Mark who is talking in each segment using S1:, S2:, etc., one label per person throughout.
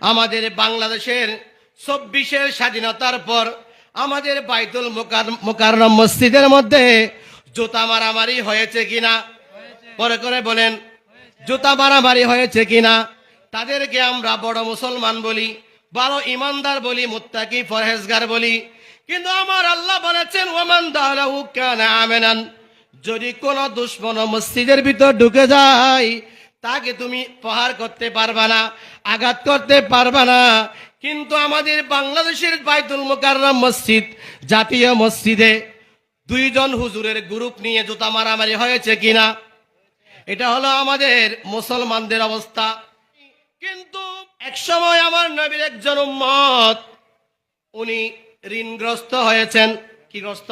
S1: আমাদের বাংলাদেশের চব্বিশের স্বাধীনতার পর আমাদের বাইতুল মোকার মসজিদের মধ্যে জুতা মারামারি হয়েছে কিনা? পরে করে বলেন, জুতা মারামারি হয়েছে কিনা? তাদেরকে আমরা বড় মুসলমান বলি, বড় ইমানদার বলি, মুত্তাকি ফরহেজগার বলি। কিন্তু আমার আল্লাহ বলেছেন, ওমান দালাহু কানা আমেনান। যদি কোন দুশ্মন মসজিদের ভিতর ঢুকে যায় তাকে তুমি প্রহার করতে পারবা না, আঘাত করতে পারবা না। কিন্তু আমাদের বাংলাদেশের বাইতুল মোকাররম মসজিদ, জাতীয় মসজিদে দুইজন হুজুরের গ্রুপ নিয়ে জুতা মারামারি হয়েছে কিনা, এটা হলো আমাদের মুসলমানদের অবস্থা। কিন্তু একসময় আমার নবীর একজন উম্মত, উনি ঋণগ্রস্ত হয়েছেন। কি গ্রস্ত?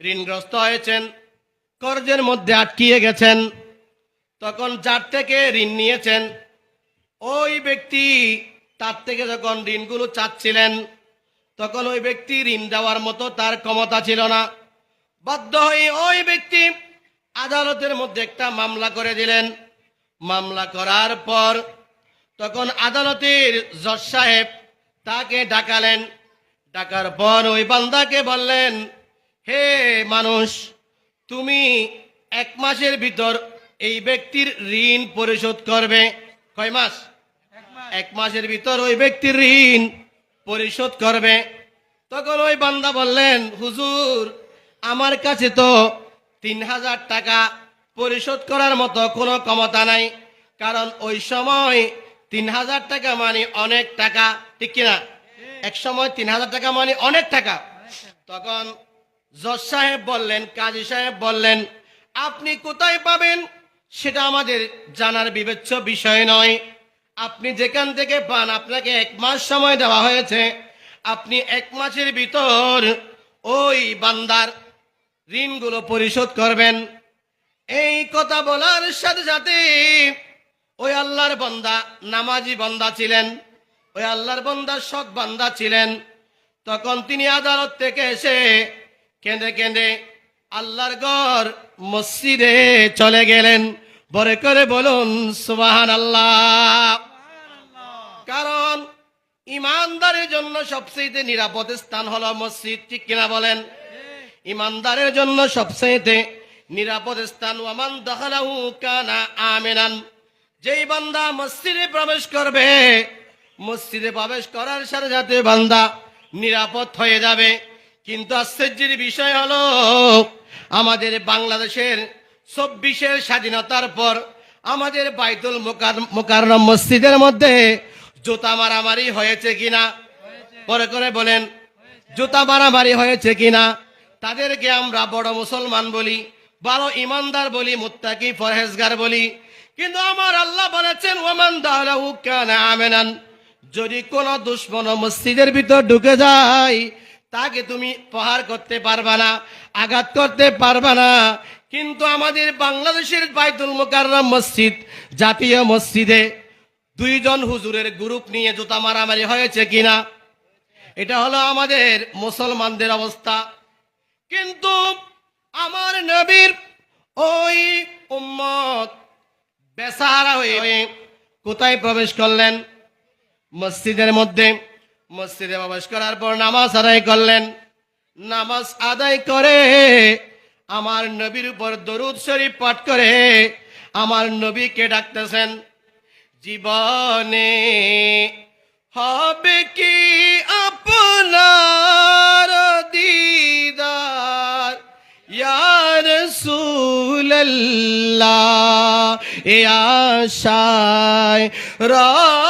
S1: ঋণগ্রস্ত হয়েছেন। কর্জের মধ্যে আটকিয়ে গেছেন। তখন যার থেকে ঋণ নিয়েছেন, ওই ব্যক্তি তার থেকে যখন ঋণগুলো চাচ্ছিলেন, তখন ওই ব্যক্তি ঋণ দেওয়ার মতো তার ক্ষমতা ছিল না। বাধ্য হয়ে ওই ব্যক্তি আদালতের মধ্যে একটা মামলা করে দিলেন। মামলা করার পর তখন আদালতের জজ সাহেব তাকে ডাকালেন। ডাকার পর ওই বান্দাকে বললেন, হে মানুষ, তুমি এক মাসের ভিতর এই ব্যক্তির ঋণ পরিশোধ করবে কয় মাস? এক মাসের ভিতর ওই ব্যক্তির ঋণ পরিশোধ করবে। তখন ওই বান্দা বললেন, হুজুর, আমার কাছে তো তিন হাজার টাকা পরিশোধ করার মতো কোনো ক্ষমতা নাই। কারণ ওই সময় তিন হাজার টাকা মানে অনেক টাকা, ঠিক কিনা? এক সময় তিন হাজার টাকা মানে অনেক টাকা। তখন জজ সাহেব বললেন, কাজী সাহেব বললেন, আপনি কোথায় পাবেন? সেটা আমাদের জানার বিবেচ্য বিষয় নয়। আপনি যেখান থেকে পান, আপনাকে এক মাস সময় দেওয়া হয়েছে। আপনি এক মাসের ভিতর ওই বান্দার ঋণগুলো পরিশোধ করবেন। এই কথা বলার সাথে সাথে ওই আল্লাহর বান্দা নামাজি বান্দা ছিলেন। ওই আল্লাহর বান্দা সৎ বান্দা ছিলেন। তখন তিনি আদালত থেকে এসে কেঁদে কেঁদে আল্লাহর ঘর মসজিদে চলে গেলেন। বরে করে বলুন সুবাহান আল্লাহ কারণ, ইমানদারের জন্য সবচেয়ে নিরাপদ স্থান হলো মসজিদ, ঠিক কিনা বলেন? ইমানদারের জন্য সবচেয়ে নিরাপদ স্থান, ওয়ামান দখলাহু কানা আমিনান। যেই বান্দা মসজিদে প্রবেশ করবে, মসজিদে প্রবেশ করার সাথে সাথে বান্দা নিরাপদ হয়ে যাবে। কিন্তু আশ্চর্যের বিষয় হলো আমাদের বাংলাদেশের চব্বিশের স্বাধীনতার পর আমাদের বাইতুল মোকার মসজিদের মধ্যে জুতা মারামারি হয়েছে কিনা? পরে করে বলেন, জুতা মারামারি হয়েছে কিনা? তাদেরকে আমরা বড় মুসলমান বলি, বড় ইমানদার বলি, মুত্তাকি ফরহেজগার বলি। কিন্তু আমার আল্লাহ বলেছেন, ওমান দালাহু কানা আমেনান। যদি কোন দুশ্মন মসজিদের ভিতর ঢুকে যায় তাকে তুমি প্রহার করতে পারবা না, আঘাত করতে পারবা না। কিন্তু আমাদের বাংলাদেশের বাইতুল মোকাররম মসজিদ, জাতীয় মসজিদে দুইজন হুজুরের গ্রুপ নিয়ে জুতা মারামারি হয়েছে কিনা, এটা হলো আমাদের মুসলমানদের অবস্থা। কিন্তু আমার নবীর ওই উম্মত বেসাহারা হয়ে কোথায় প্রবেশ করলেন? মসজিদের মধ্যে মসজিদে প্রবেশ করার পর নামাজ আদায় করলেন। নামাজ আদায় করে আমার নবীর উপর দরুদ শরীফ পাঠ করে আমার নবীকে ডাকতেছেন, জীবনে হবে কি আপনার দিদার? ইয়ার সুল্লাহ এ আশায় রয়েছি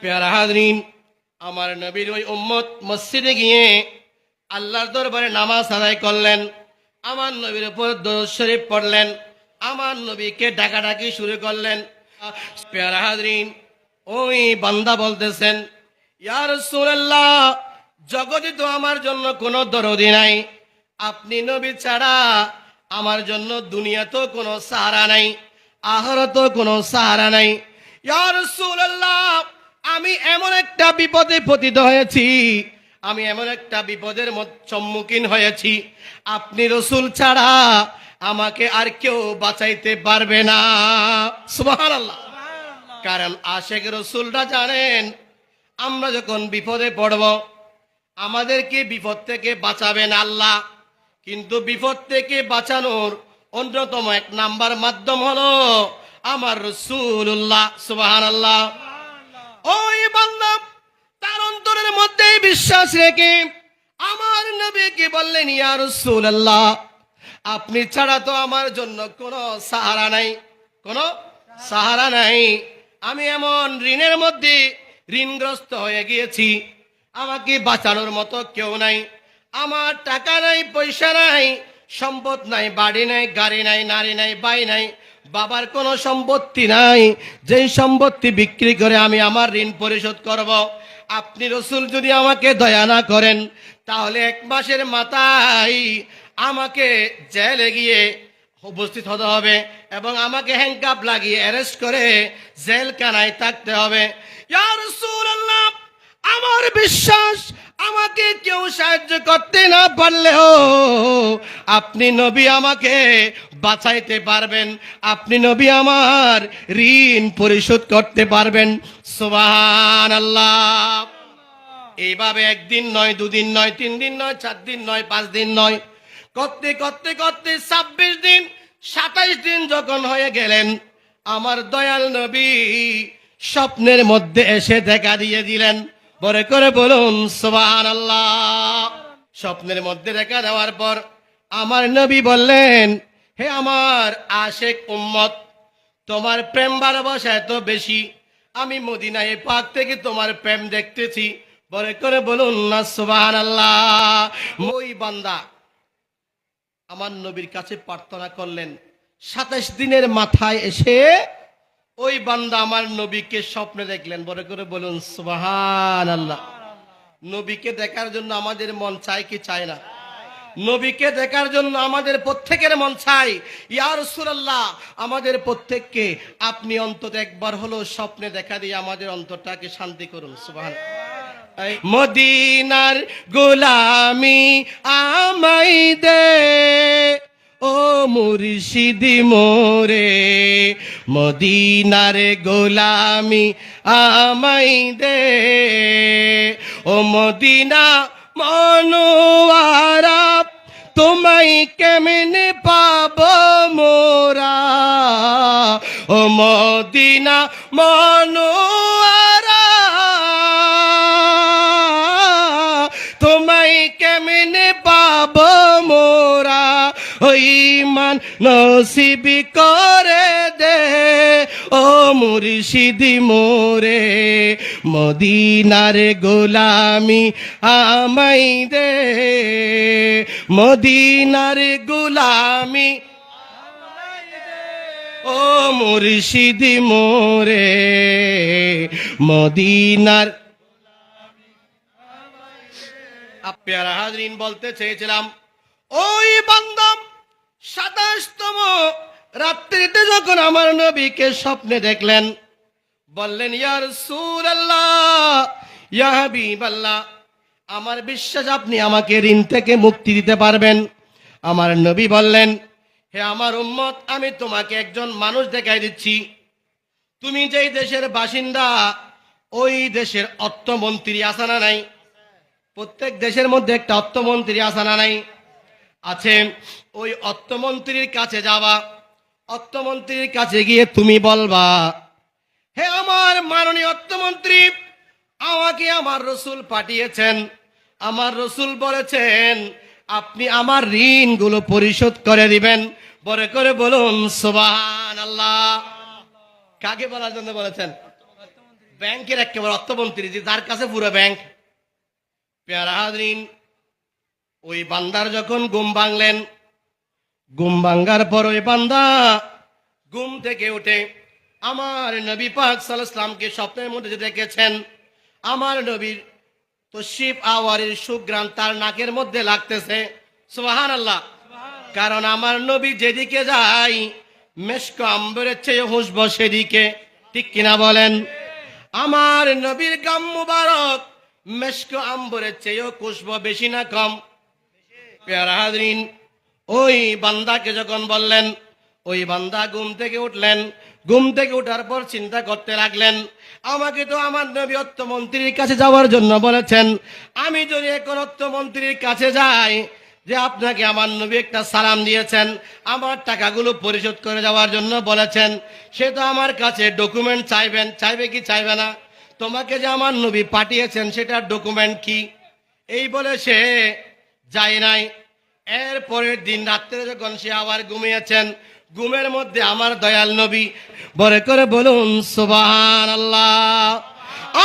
S1: প্যারা হাজরিন, আমার নবীর ওই উম্মত মসজিদে গিয়ে আল্লাহর দরবারে নামাজ আদায় করলেন, আমার নবীর উপর দরুদ শরীফ পড়লেন, আমার নবীকে ডাকাডাকি শুরু করলেন। প্যারা হাজরিন, ওই বান্দা বলতেছেন ইয়ার সুরাল্লাহ জগতে তো আমার জন্য কোনো দরদি নাই। আপনি নবী ছাড়া আমার জন্য দুনিয়াতেও কোনো সাহারা নাই আহারতেও কোনো সাহারা নাই। ইয়ার সুরাল্লাহ আমি এমন একটা বিপদে পতিত হয়েছি। আমি এমন একটা বিপদের সম্মুখীন হয়েছি। আপনি রসুল ছাড়া আমাকে আর কেউ বাঁচাইতে পারবে না। সুবাহান আল্লাহ কারণ আশেক রসুলরা জানেন আমরা যখন বিপদে পড়ব আমাদেরকে বিপদ থেকে বাঁচাবেন আল্লাহ। কিন্তু বিপদ থেকে বাঁচানোর অন্যতম এক নাম্বার মাধ্যম হলো আমার রসুল্লাহ সুবাহান আল্লাহ ওই বান্দা তার অন্তরের মধ্যে বিশ্বাস রেখে আমার নবীকে বললেন, ইয়া রাসূলুল্লাহ, আপনি ছাড়া তো আমার জন্য কোনো সাহারা নাই, কোনো সাহারা নাই। আমি এমন ঋণের মধ্যে ঋণগ্রস্ত হয়ে গিয়েছি, আমাকে বাঁচানোর মতো কেউ নাই। আমার টাকা নাই, পয়সা নাই, সম্পদ নাই, বাড়ি নাই, গাড়ি নাই, নারী নাই, বাই নাই বাবার কোনো সম্পত্তি নাই। যেই সম্পত্তি বিক্রি করে আমি আমার ঋণ পরিশোধ করব। আপনি রসুল যদি আমাকে দয়া না করেন, তাহলে এক মাসের মাথায় আমাকে জেলে গিয়ে উপস্থিত হতে হবে এবং আমাকে হ্যাংকাপ লাগিয়ে অ্যারেস্ট করে জেলখানায় থাকতে হবে। ইয়া রাসূলুল্লাহ! আমার বিশ্বাস আমাকে কেউ সাহায্য করতে না পারলেও আপনি নবী আমাকে বাঁচাইতে পারবেন, আপনি নবী আমার ঋণ পরিশোধ করতে পারবেন। সুবাহান আল্লাহ এইভাবে একদিন নয়, দুদিন নয়, তিন দিন নয়, চার দিন নয়, পাঁচ দিন নয়, করতে করতে করতে ছাব্বিশ দিন, সাতাইশ দিন যখন হয়ে গেলেন, আমার দয়াল নবী স্বপ্নের মধ্যে এসে দেখা দিয়ে দিলেন। পরে করে বলুন সোবান আল্লাহ স্বপ্নের মধ্যে দেখা দেওয়ার পর আমার নবী বললেন, হে আমার আশেক উম্মত, তোমার প্রেম ভালোবাসা এত বেশি, আমি মদিনায় পাক থেকে তোমার প্রেম দেখতেছি। বলে করে বলুন, না সুবাহান আল্লাহ ওই বান্দা আমার নবীর কাছে প্রার্থনা করলেন, সাতাশ দিনের মাথায় এসে ওই বান্দা আমার নবীকে স্বপ্নে দেখলেন। বড় করে বলুন সুবাহান আল্লাহ নবীকে দেখার জন্য আমাদের মন চায় কি চায় না? নবীকে দেখার জন্য আমাদের প্রত্যেকের মন চাই ইয়া রাসূলুল্লাহ, আমাদের প্রত্যেককে আপনি অন্তত একবার হলো স্বপ্নে দেখা দিয়ে আমাদের অন্তরটাকে শান্তি করুন সুবহান মদিনার গোলামি আমাই দে। ও মুর্শিদি মোরে, মদিনার গোলামি আমাই দে। ও মদিনা মনোয়ারা, তোমায় কেমনে পাব মোরা? ও মদিনা মনোয়ারা মান নসিবি করে দে, ও মুর্শিদি মোরে। মদিনার গোলামি আমাই দে, মদিনার গোলামি ও মুর্শিদি মোরে, মদিনার আপনারা হাজরিন, বলতে চেয়েছিলাম, ওই বান্দম সাতাশতম রাত্রিতে যখন আমার নবীকে স্বপ্নে দেখলেন, বললেন ইয়ার সুর আল্লাহ ইয়া হাবিব আল্লাহ আমার বিশ্বাস আপনি আমাকে ঋণ থেকে মুক্তি দিতে পারবেন। আমার নবী বললেন, হে আমার উম্মত, আমি তোমাকে একজন মানুষ দেখাই দিচ্ছি। তুমি যেই দেশের বাসিন্দা, ওই দেশের অর্থমন্ত্রী আসানা নাই। প্রত্যেক দেশের মধ্যে একটা অর্থমন্ত্রী আসানা নাই। আছে ওই অর্থমন্ত্রীর কাছে যাওয়া। অর্থমন্ত্রীর কাছে গিয়ে তুমি বলবা, হে আমার মাননীয় অর্থমন্ত্রী, আমাকে আমার রসুল পাঠিয়েছেন। আমার রসুল বলেছেন, আপনি আমার ঋণগুলো পরিশোধ করে দিবেন। বলে করে বলুন সোবান আল্লাহ কাকে বলার জন্য বলেছেন? ব্যাংকের একেবারে অর্থমন্ত্রী, যে যার কাছে পুরো ব্যাংক। পেয়ারা ওই বান্দার যখন গুম ভাঙলেন গুম ভাঙ্গার পর ওই বান্দা গুম থেকে উঠে আমার নবী পাক সাল্লামকে স্বপ্নের মধ্যে দেখেছেন, আমার নবীর তশিফ আওয়ারের সুগ্রাম তার নাকের মধ্যে লাগতেছে। সোহান আল্লাহ কারণ আমার নবী যেদিকে যায়, মেশক আম্বরের চেয়ে হুসব সেদিকে। ঠিক কিনা বলেন? আমার নবীর গাম মুবারক, মেশক আম্বরের চেয়েও খুশবু বেশি না কম। পেয়ারা হাজরিন, ওই বান্দাকে যখন বললেন, ওই বান্দা ঘুম থেকে উঠলেন, ঘুম থেকে উঠার পর চিন্তা করতে লাগলেন, আমাকে তো আমার নবী অর্থমন্ত্রীর কাছে যাওয়ার জন্য বলেছেন, আমি যদি এখন অর্থমন্ত্রীর কাছে যাই, যে আপনাকে আমার নবী একটা সালাম দিয়েছেন, আমার টাকাগুলো পরিশোধ করে যাওয়ার জন্য বলেছেন, সে তো আমার কাছে ডকুমেন্ট চাইবেন চাইবে কি চাইবে না? তোমাকে যে আমার নবী পাঠিয়েছেন, সেটার ডকুমেন্ট কি? এই বলে সে যায় নাই। এর পরের দিন রাত্রে যখন সে আবার ঘুমিয়েছেন, ঘুমের মধ্যে আমার দয়াল নবী বলে করে বলুন সুবাহান আল্লাহ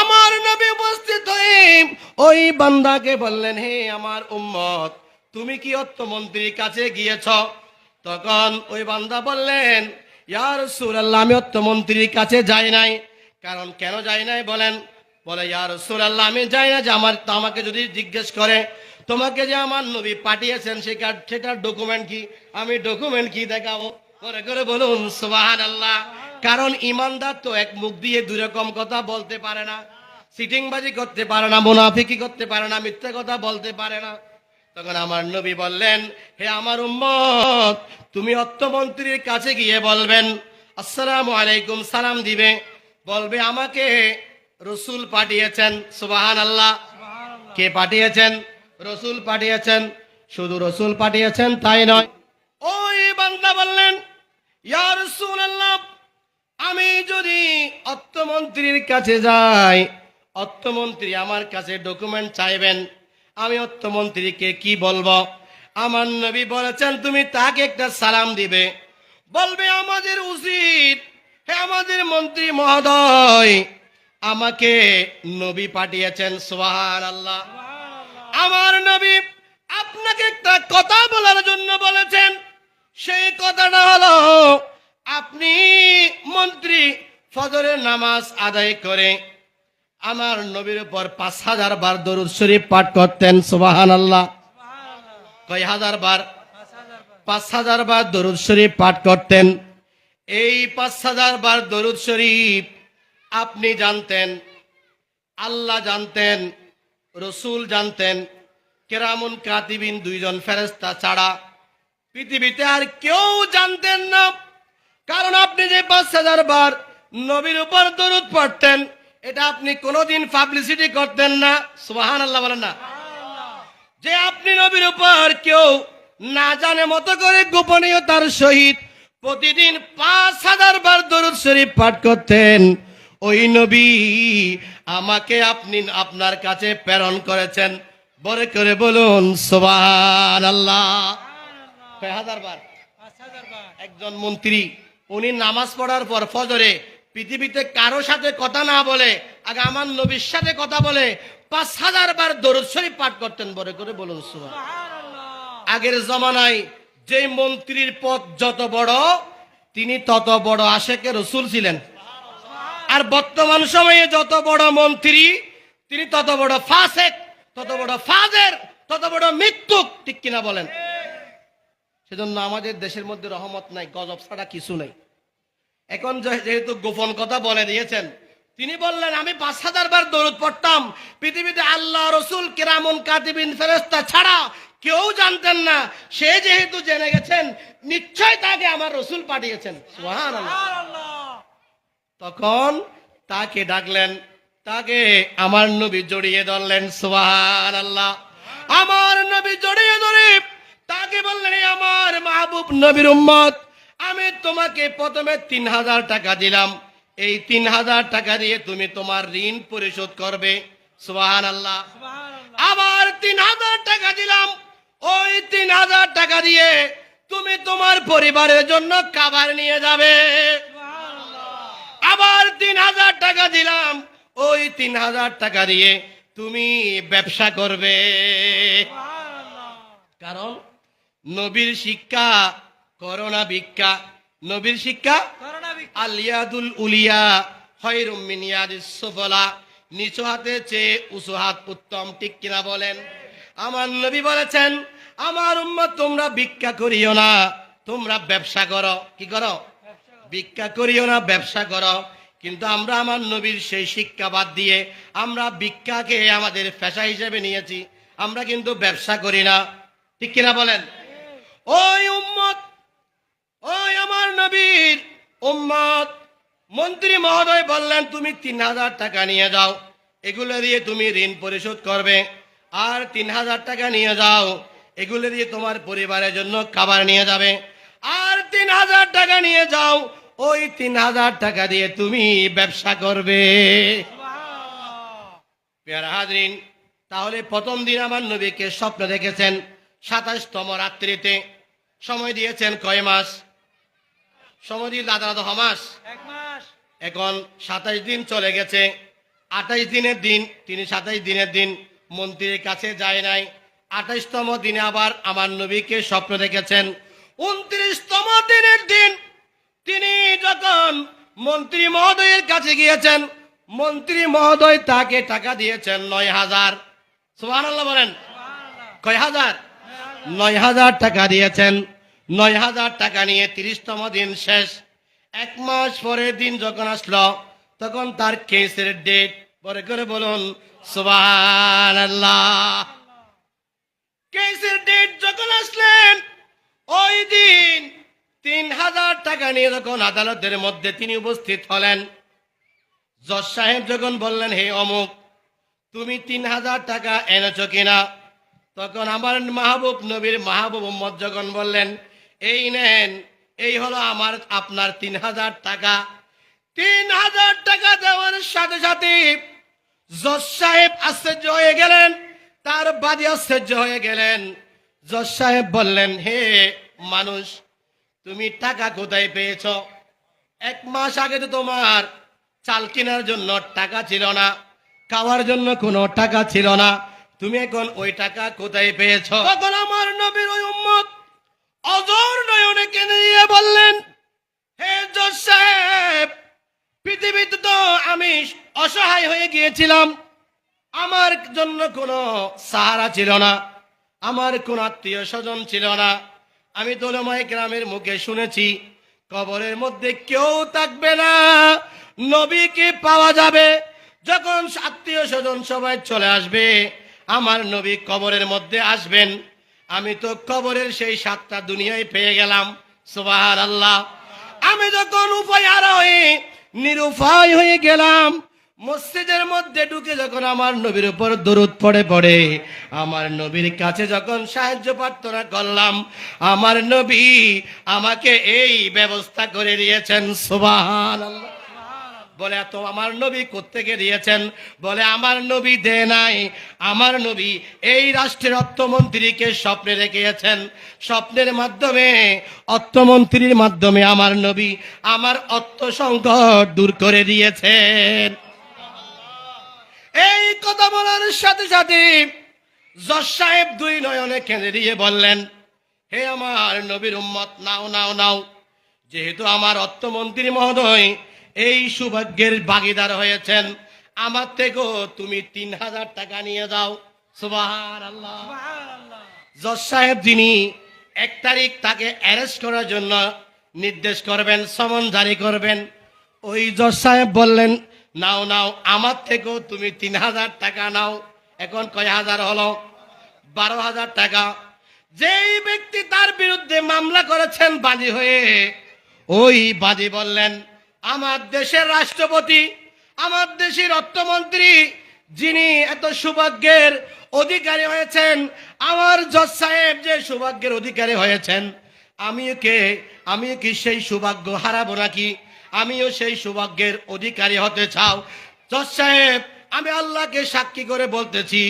S1: আমার নবী উপস্থিত হয়ে ওই বান্দাকে বললেন, হে আমার উম্মত, তুমি কি অর্থমন্ত্রীর কাছে গিয়েছ? তখন ওই বান্দা বললেন ইয়ার সুরাল্লাহ আমি অর্থমন্ত্রীর কাছে যাই নাই। কারণ কেন যাই নাই বলেন? বলে ইয়ার সুরাল্লাহ আমি যাই না যে আমার, আমাকে যদি জিজ্ঞেস করে। তোমাকে যে আমার নবী পাঠিয়েছেন সেটার সেটার ডকুমেন্ট কি? আমি ডকুমেন্ট কি দেখাবো? করে করে বলুন সুবাহান আল্লাহ কারণ ইমানদার তো এক মুখ দিয়ে দুই রকম কথা বলতে পারে না, সিটিংবাজি করতে পারে না, মুনাফিকি করতে পারে না, মিথ্যা কথা বলতে পারে না। তখন আমার নবী বললেন, হে আমার উম্মত, তুমি অর্থমন্ত্রীর কাছে গিয়ে বলবেন, আসসালামু আলাইকুম, সালাম দিবে। বলবে, আমাকে রসুল পাঠিয়েছেন সুবাহান আল্লাহ কে পাঠিয়েছেন? রসুল পাঠিয়েছেন, শুধু রসুল পাঠিয়েছেন তাই নয়। ওই বান্দা বললেন, ইয়া রাসূলুল্লাহ, আমি যদি অর্থমন্ত্রীর কাছে যাই, অর্থমন্ত্রী আমার কাছে ডকুমেন্ট চাইবেন, আমি অর্থমন্ত্রীকে কি বলব? আমার নবী বলেছেন, তুমি তাকে একটা সালাম দিবে। বলবে, আমাদের উচিত হে আমাদের মন্ত্রী মহোদয়, আমাকে নবী পাঠিয়েছেন সোহান আল্লাহ আমার নবী আপনাকে একটা কথা বলার জন্য বলেছেন। সেই কথাটা হলো, আপনি মন্ত্রী ফজরের নামাজ আদায় করে আমার নবীর উপর পাঁচ হাজার বার দরুদ শরীফ পাঠ করতেন সুবাহান আল্লাহ কয় হাজার বার? পাঁচ হাজার বার দরুদ শরীফ পাঠ করতেন। এই পাঁচ হাজার বার দরুদ শরীফ আপনি জানতেন, আল্লাহ জানতেন রসুল জানতেন, কেরামুন কাতিবিন দুইজন ফেরেস্তা ছাড়া পৃথিবীতে আর কেউ জানতেন না। কারণ আপনি যে পাঁচ হাজার বার নবীর উপর দরুদ পড়তেন, এটা আপনি কোনোদিন পাবলিসিটি করতেন না। সুবাহান আল্লাহ বলেন না। যে আপনি নবীর উপর কেউ না জানে মতো করে গোপনীয়তার সহিত প্রতিদিন পাঁচ হাজার বার দরুদ শরীফ পাঠ করতেন ওই নবী আমাকে আপনি আপনার কাছে প্রেরণ করেছেন। বলে করে বলুন সোবান আল্লাহ বার। একজন মন্ত্রী, উনি নামাজ পড়ার পর ফজরে পৃথিবীতে কারও সাথে কথা না বলে, আগে আমার নবীর সাথে কথা বলে পাঁচ হাজার বার দরুদ শরীফ পাঠ করতেন বলে করে বলুন সুবহান আগের জমানায় যে মন্ত্রীর পদ যত বড়, তিনি তত বড় আশেকে রসুল ছিলেন। আর বর্তমান সময়ে যত বড় মন্ত্রী, তিনি তত বড় ফাসেক, তত বড় ফাজের, তত বড় মৃত্যুক, ঠিক কিনা বলেন? সেজন্য আমাদের দেশের মধ্যে রহমত নাই, গজব ছাড়া কিছু নেই। এখন যেহেতু গোপন কথা বলে দিয়েছেন, তিনি বললেন, আমি পাঁচ হাজার বার দরুদ পড়তাম, পৃথিবীতে আল্লাহ, রসুল, কেরামন, কাতিবিন ফেরেস্তা ছাড়া কেউ জানতেন না। সে যেহেতু জেনে গেছেন নিশ্চয় তাকে আমার রসুল পাঠিয়েছেন। সুবহানাল্লাহ। তখন তাকে ডাকলেন তাকে আমার নবী জড়িয়ে ধরলেন সোহান আল্লাহ আমার নবী জড়িয়ে ধরে তাকে বললেন আমার মাহবুব নবীর উম্মত আমি তোমাকে প্রথমে তিন হাজার টাকা দিলাম। এই তিন হাজার টাকা দিয়ে তুমি তোমার ঋণ পরিশোধ করবে। সোহান আল্লাহ আবার তিন হাজার টাকা দিলাম। ওই তিন হাজার টাকা দিয়ে তুমি তোমার পরিবারের জন্য খাবার নিয়ে যাবে। আবার তিন হাজার টাকা দিলাম। ওই তিন হাজার টাকা দিয়ে তুমি ব্যবসা করবে। কারণ নবীর শিক্ষা করোনা ভিক্ষা। নবীর শিক্ষা? আলিয়াদুল উলিয়া খৈরুম মিন ইয়াদিস সুফলা। নিচু হাতে চেয়ে উঁচু হাত উত্তম ঠিক কিনা বলেন? আমার নবী বলেছেন আমার উম্মত তোমরা ভিক্ষা করিও না তোমরা ব্যবসা করো। কি করো? ভিক্ষা করিও না, ব্যবসা করো। কিন্তু আমরা আমার নবীর সেই শিক্ষা বাদ দিয়ে আমরা ভিক্ষাকে আমাদের পেশা হিসেবে নিয়েছি। আমরা কিন্তু ব্যবসা করি না। ঠিক কিনা বলেন? ওই উম্মত, ওই আমার নবীর উম্মত। মন্ত্রী মহোদয় বললেন, তুমি তিন হাজার টাকা নিয়ে যাও। এগুলো দিয়ে তুমি ঋণ পরিশোধ করবে। আর তিন হাজার টাকা নিয়ে যাও। এগুলো দিয়ে তোমার পরিবারের জন্য খাবার নিয়ে যাবে। আর তিন হাজার টাকা নিয়ে যাও। ওই তিন হাজার টাকা দিয়ে তুমি ব্যবসা করবে। হাজরিন তাহলে প্রথম দিন আমার নবীকে স্বপ্ন দেখেছেন সাতাশতম রাত্রিতে। সময় দিয়েছেন কয় মাস? সময় দিয়ে দাদা দাদা মাস?
S2: মাস।
S1: এখন সাতাইশ দিন চলে গেছে। আঠাইশ দিনের দিন তিনি সাতাইশ দিনের দিন মন্ত্রীর কাছে যায় নাই। আঠাইশতম দিনে আবার আমার নবীকে স্বপ্ন দেখেছেন। উনত্রিশতম দিনের দিন তিনি যখন মন্ত্রী মহোদয়ের কাছে গিয়েছেন, মন্ত্রী মহোদয় তাকে টাকা দিয়েছেন নয় হাজার। সুহান বলেন। কয় হাজার? নয় হাজার টাকা দিয়েছেন। নয় হাজার টাকা নিয়ে তিরিশতম দিন শেষ। এক মাস পরের দিন যখন আসলো, তখন তার কেসের ডেট পরে করে বলুন সুবাহ কেসের ডেট যখন আসলেন, ওই দিন তিন হাজার টাকা নিয়ে যখন আদালতের মধ্যে তিনি উপস্থিত হলেন, জজ সাহেব যখন বললেন, হে অমুক, তুমি তিন হাজার টাকা এনেছো কিনা? তখন আমার মাহবুব নবীর মাহবুব উম্মদ যখন বললেন, এই নেন, এই হলো আমার, আপনার তিন হাজার টাকা। তিন হাজার টাকা দেওয়ার সাথে সাথে জজ সাহেব আশ্চর্য হয়ে গেলেন, তার বাদী আশ্চর্য হয়ে গেলেন। জজ সাহেব বললেন, হে মানুষ তুমি টাকা কোথায় পেয়েছ? এক মাস আগে তো তোমার চাল কেনার জন্য টাকা ছিল না, খাওয়ার জন্য কোনো টাকা ছিল না। তুমি এখন ওই টাকা কোথায় পেয়েছ? তখন আমার নবীর ওই উম্মত অজর নয়নে কেনে দিয়ে বললেন, হে সাহেব, পৃথিবীতে তো আমি অসহায় হয়ে গিয়েছিলাম। আমার জন্য কোনো সাহারা ছিল না, আমার কোন আত্মীয় স্বজন ছিল না আমি দোলমাই গ্রামের মুখে শুনেছি, কবরের মধ্যে কেউ থাকবে না। নবীকে পাওয়া যাবে? যখন আত্মীয় স্বজন সবাই চলে আসবে, আমার নবী কবরের মধ্যে আসবেন। আমি তো কবরের সেই সাতটা দুনিয়ায় পেয়ে গেলাম সুবাহ আল্লাহ আমি যখন উপায় আর হয়ে নিরুপায় হয়ে গেলাম মসজিদের মধ্যে ঢুকে যখন আমার নবীর উপর দরুদ পড়ে পড়ে, আমার নবীর কাছে যখন সাহায্য প্রার্থনা করলাম, আমার নবী আমাকে এই ব্যবস্থা করে দিয়েছেন সুবাহ বলে, এত আমার নবী কোত্থেকে দিয়েছেন? বলে, আমার নবী দে নাই। আমার নবী এই রাষ্ট্রের অর্থমন্ত্রীকে স্বপ্নে রেখেছেন স্বপ্নের মাধ্যমে, অর্থমন্ত্রীর মাধ্যমে আমার নবী আমার অর্থ সংকট দূর করে দিয়েছেন। কথা বলার সাথে সাথে জজ সাহেব দুই নয়নে কেঁদে দিয়ে বললেন হে আমার নবীর উম্মত নাও নাও নাও। যেহেতু আমার অর্থমন্ত্রী মহোদয় এই সৌভাগ্যের ভাগিদার হয়েছেন আমার থেকেও তুমি তিন হাজার টাকা নিয়ে যাও। সুবাহান আল্লাহ জজ সাহেব যিনি এক তারিখ তাকে অ্যারেস্ট করার জন্য নির্দেশ করবেন সমন জারি করবেন ওই জজ সাহেব বললেন নাও নাও, আমার থেকেও তুমি তিন হাজার টাকা নাও। এখন কয় হাজার হলো? বারো হাজার টাকা। যেই ব্যক্তি তার বিরুদ্ধে মামলা করেছেন বাদী হয়ে, ওই বাজি বললেন, আমার দেশের রাষ্ট্রপতি, আমার দেশের অর্থমন্ত্রী, যিনি এত সৌভাগ্যের অধিকারী হয়েছেন, আমার জজ সাহেব যে সৌভাগ্যের অধিকারী হয়েছেন, আমি কে? আমি কি সেই সৌভাগ্য হারাবো নাকি? আমিও সেই সৌভাগ্যের অধিকারী হতে চাও। জজ সাহেব, আমি আল্লাহকে সাক্ষী করে বলতেছি,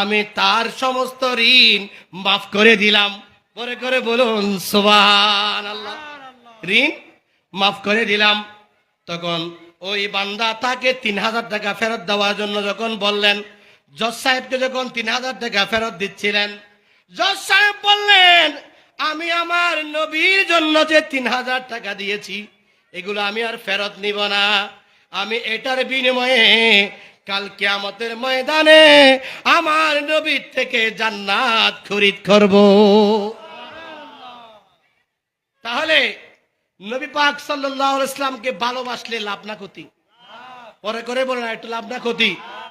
S1: আমি তার সমস্ত ঋণ মাফ করে দিলাম। পরে করে বলুন সোবান আল্লাহ ঋণ মাফ করে দিলাম। তখন ওই বান্দা তাকে তিন হাজার টাকা ফেরত দেওয়ার জন্য যখন বললেন, জজ সাহেবকে যখন তিন হাজার টাকা ফেরত দিচ্ছিলেন, জজ সাহেব বললেন, আমি আমার নবীর জন্য যে তিন হাজার টাকা দিয়েছি এগুলো আমি আর ফেরত নিব না। আমি এটার বিনিময়ে কাল কিয়ামতের ময়দানে আমার নবীর থেকে জান্নাত খরিদ করব। তাহলে নবী পাক সাল্লাহ ইসলামকে ভালোবাসলে লাভ না ক্ষতি? পরে করে বলে না একটু লাভ না ক্ষতি।